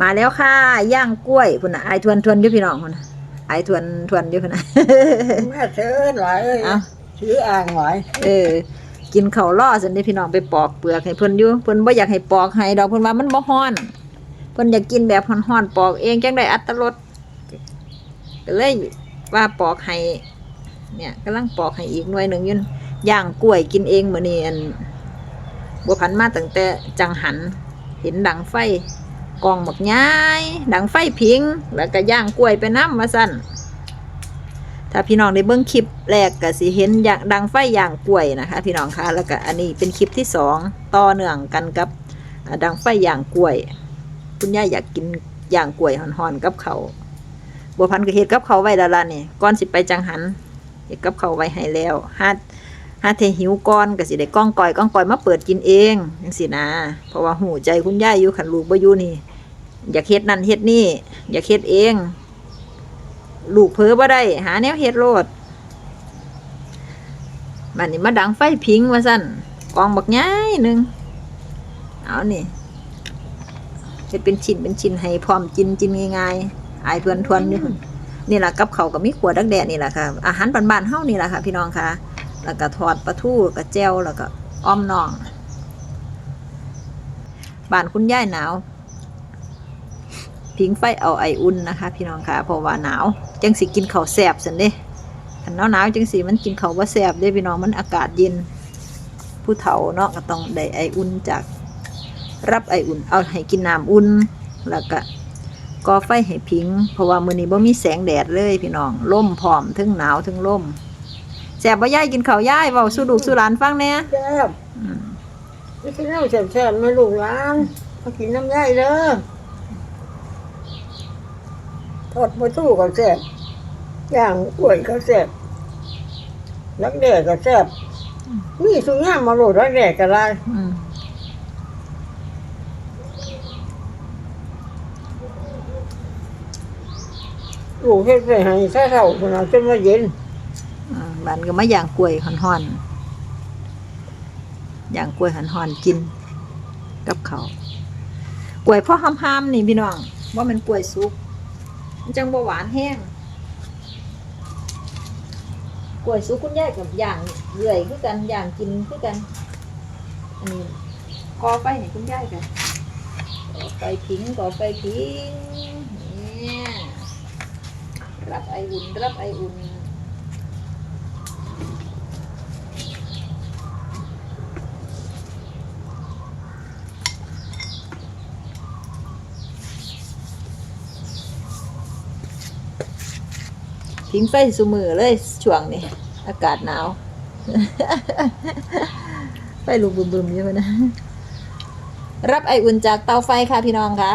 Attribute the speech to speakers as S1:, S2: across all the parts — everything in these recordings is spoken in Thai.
S1: มาแล้วค่ะย่างกล้วยพุ่นน่ะไอายทวนทวนอยู่พี่น้องพุ่นน่ะไอายทวนทวนอยู่พุ่นน่ะ
S2: แม่เชิญหลายเอ้ย
S1: เอา
S2: ถืออ่างหลาย
S1: เออ กินข้าวล่อสันนี่พี่น้องไปปอกเปลือกให้เพิ่นอยู่เพิ่นบ่อยากให้ปอกให้ดอกเพิ่นว่ามันบ่ฮ้อนเพิ่นอยากกินแบบฮ้อนๆปอกเองจังได้อัตรสก็เลยว่าปอกให้เนี่ยกำลังปอกให้อีกหน่วยหนึงอยืนย่างกล้วยกินเองมื้อนี้อันบัวพันธุ์มาตั้งแต่จังหันเห็นดังไฟ กองหมกย้ายดังไฟพิง แล้วก็ย่างกล้วยไปน้ำมาสั่นถ้าพี่น้องได้เบิ้งคลิปแรกก็สิเห็นอย่างดังไฟย่างกล้วยนะคะ พี่น้องคะแล้วก็อันนี้เป็นคลิปที่สองต่อเนื่องกันกับดังไฟย่างกล้วย คุณย่าอยากกินย่างกล้วยห่อนๆกับเขาบัวพันธุ์ก็เฮ็ดกับเขาไว้ล้วล่ะนี่ก่อนสิไปจังหันเฮ็ดกับเขาไว้ให้แล้วหา หาเทหิวก่อนก็สิได้ก้องก่อยก้องก่อยมาเปิดกินเองจังสินะ เพราะว่าหูใจคุณย่าอยู่ขันลูกบ่อยู่นี่ อยากเฮ็ดนั่นเฮ็ดนี่ อยากเฮ็ดเอง ลูกเพ้อบ่ได้ หาแนวเฮ็ดโลดมันนี่มาดังไฟพิงว่าซั่นกองบักย้ายหนึ่งเอานี่เฮ็ดเป็นชิ้นเป็นชิ้นให้พร้อมกินกินง่ายๆอายเพื่อนทวนอยู่พุ่นนี่ล่ะกับเขาวก็มีขวดดักแดดนี่แหละค่ะอาหารบ้านๆเฮานี่แหละค่ะ พี่น้องค่ะ แล้วก็ทอดปลาทูกับแจวแล้วก็อ้อมน่องบ้านคุณย่ายหนาวพิงไฟเอาไออุ่นนะคะ พี่น้องค่ะเพราะว่าหนาวจังสิกินข้าวแซ่บสันเด้ขันหนาวหนาวจังสิมันกินข้าวว่าแซ่บเด้พี่น้องมันอากาศเย็น ผู้เฒ่าเนาะก็ต้องได้ไออุ่นจากรับไออุ่นเอาให้กินน้ำอุ่นแล้วก็ก่อไฟให้พิง เพราะว่ามือนี้บ่มีแสงแดดเลยพี่น้องล่มพร้อมถึงหนาวถึงล่ม แซ่บบ่ยายกินข้าวยายเว้าสู่ลูกสู่หลานฟังแหน่
S2: แซ่บ
S1: อืม
S2: นี่คือน้ำแซ่บๆไม่ลูกหลานมากินน้ำย่ายเด้อทอดปลาทูก็แซ่บย่างกล้วยก็แซ่บลักแดดก็แซ่บมีสุญญามมาโหลดลักแดดก็ได้
S1: อืม
S2: ลูกเฮ็ดไปให้ซะเท่าคนเอาจนมาเย็น
S1: อ่า บ้านก็มาย่างกล้วยห่อนๆย่างกล้วยห่อนๆกิน กับเขากล้วยพ่อห้ามๆนี่พี่น้องว่ามันกล้วยสุกมันจังบ่หวานแห้งกล้วยสุกคุณยายกับย่างเรื่อยคือกันย่างกินคือกันอันนี้กอไฟให้คุณยายกันกอไฟพิงกอไฟพิงเนี่ยรับไออุ่นรับไออุ่น พิงไฟสุมือเลยช่วงนี้อากาศหนาว ไฟลุกบึมๆอยู่นะ รับไออุ่นจากเตาไฟค่ะพี่น้องค่ะ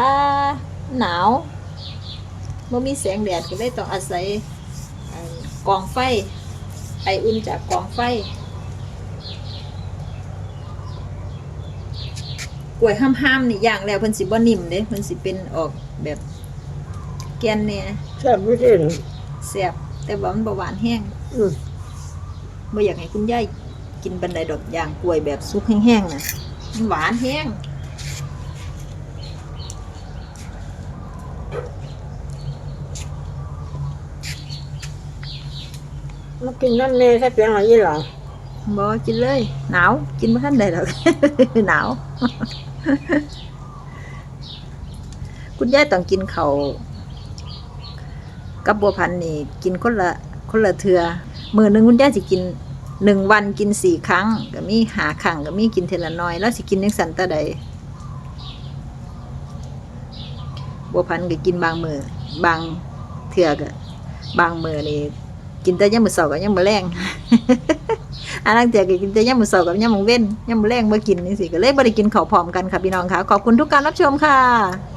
S1: หนาวเมื่อมีแสงแดดก็เลยต้องอาศัยไอ้กองไฟ ไออุ่นจากกองไฟกล้วยห้ามๆนี่ย่างแล้วเพิ่นสิบ่นิ่มเด้เพิ่นสิเป็นออกแบบแกนเนี่ย
S2: แซ่บไม่ใช่หรอ
S1: แซ่บ แต่ว่ามันบ่หวานแห้ง
S2: อืม
S1: บ่อยากให้คุณยายกินบันไดดอกย่างกล้วยแบบสุกแห้งๆน่ะมันหวานแห้ง
S2: มากินน้ำเนยถ้าเปียงอะไรยี่หลัง
S1: บ่กินเลย หนาว กินบ่ทันได้ดอก หนาว คุณยายต้องกินข้าว กับบัวพันธุ์นี่กินคนละคนละเทือมือหนึ่งคุณยายสิกินหนึ่งวันกินสี่ครั้ง ก็มีหาครั้งก็มีกินเทละน้อย แล้วสิกินจังซั่นตะใดบัวพันธุ์ก็กินบางมือบางเทือก็บางมือนี่กินแต่ยามมื้อเช้ากับยามมื้อแลงอันนั้นเตียก็กินแต่ยามมื้อเช้ากับยามมื้อเว้นยามมื้อแลงบ่กินจังซี่ก็เลยบ่ได้กินข้าวพร้อมกันค่ะพี่น้องค่ะ ขอบคุณทุกการรับชมค่ะ